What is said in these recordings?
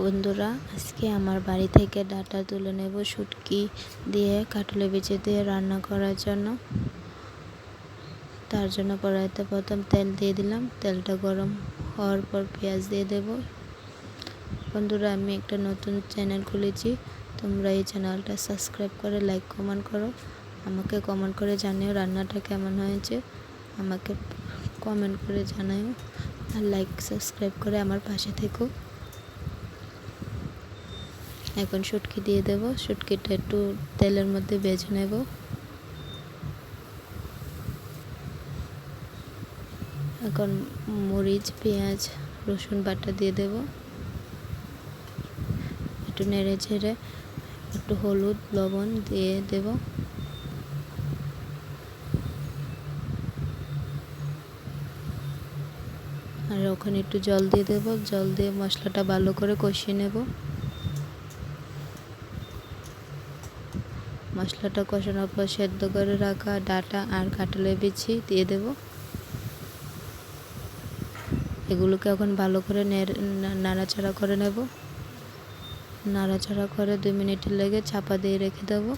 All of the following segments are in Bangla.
বন্ধুরা, আজকে আমার বাড়ি থেকে ডাটা তুলে নেব শুটকি দিয়ে, কাটলে বেচে দিয়ে রান্না করার জন্য। তার জন্য কড়াইতে প্রথম তেল দিয়ে দিলাম। তেলটা গরম হওয়ার পর পেঁয়াজ দিয়ে দেব। বন্ধুরা, আমি একটা নতুন চ্যানেল খুলেছি। তোমরা এই চ্যানেলটা সাবস্ক্রাইব করে লাইক, কমেন্ট করো। আমাকে কমেন্ট করে জানিও রান্নাটা কেমন হয়েছে। আমাকে কমেন্ট করে জানাও আর লাইক, সাবস্ক্রাইব করে আমার পাশে থেকো। এখন শুটকি দিয়ে দেব। শুটকিটা একটু তেলের মধ্যে বেজে নেব। এখন মরিচ, পেঁয়াজ, রসুন বাটা দিয়ে দেব। একটু নেড়ে ছেড়ে একটু হলুদ, লবণ দিয়ে দেব। আর ওখানে একটু জল দিয়ে দেবো। জল দিয়ে মশলাটা ভালো করে কষিয়ে নেব। মশলাটা কষানোর পর সেদ্ধ করে রাখা ডাটা আর কাটলে বিছি দিয়ে দেব। এগুলোকে এখন ভালো করে নাড়াচাড়া করে নেব। নাড়াচাড়া করে দুই মিনিটের লেগে চাপা দিয়ে রেখে দেবো।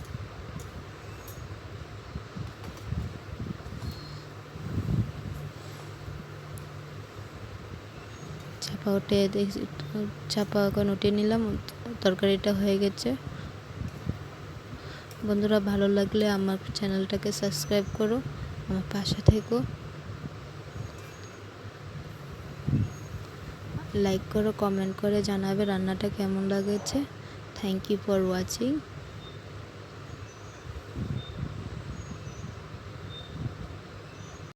চাপা উঠে চাপা এখন উঠিয়ে নিলাম, তরকারিটা হয়ে গেছে। বন্ধুরা, ভালো লাগলে আমার চ্যানেলটাকে সাবস্ক্রাইব করো, আমার পাশে থেকো। লাইক করো কমেন্ট করে জানাবে রান্নাটা কেমন লাগেছে। Thank you for watching